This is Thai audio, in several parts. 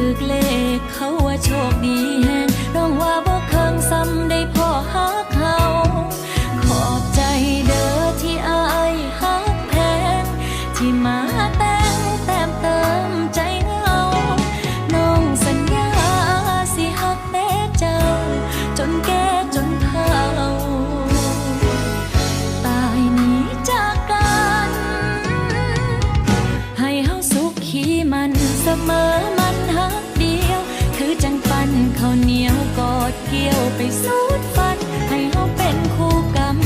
ถือเลขเขาว่าโชคดีแฮงน้องว่าบ่เคิงซ้ำได้พ่อฮักเขา ขอบใจเด้อที่อายฮักแพงที่มาแต่งแต้มเติมใจเงา น้องสัญญาสิฮักแต่เจ้า จนแก่จนเฒ่าตายหนีจากกัน ให้เฮาสุขขีมันเสมอ ไปสู้ฝัน ให้เราเป็นคู่กรรม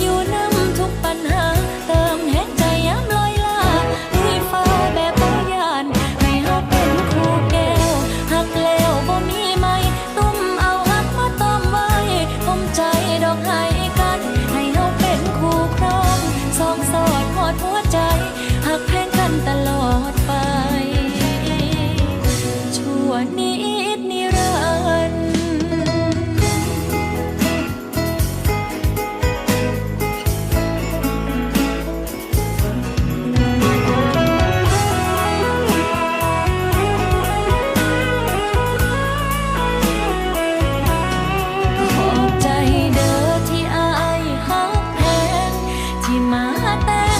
อยู่นำทุกปัญหา เติมแห่งใจยามลอยลาด้วยฟ้าแบบปยาน ให้เราเป็นคู่แก้วหักแล้วบ่มีไม่ตุ้มเอาหักมาต้อมไว้ผมใจดอกให้กัน ให้เราเป็นคู่ครองสองสอดหอดหัว not bed.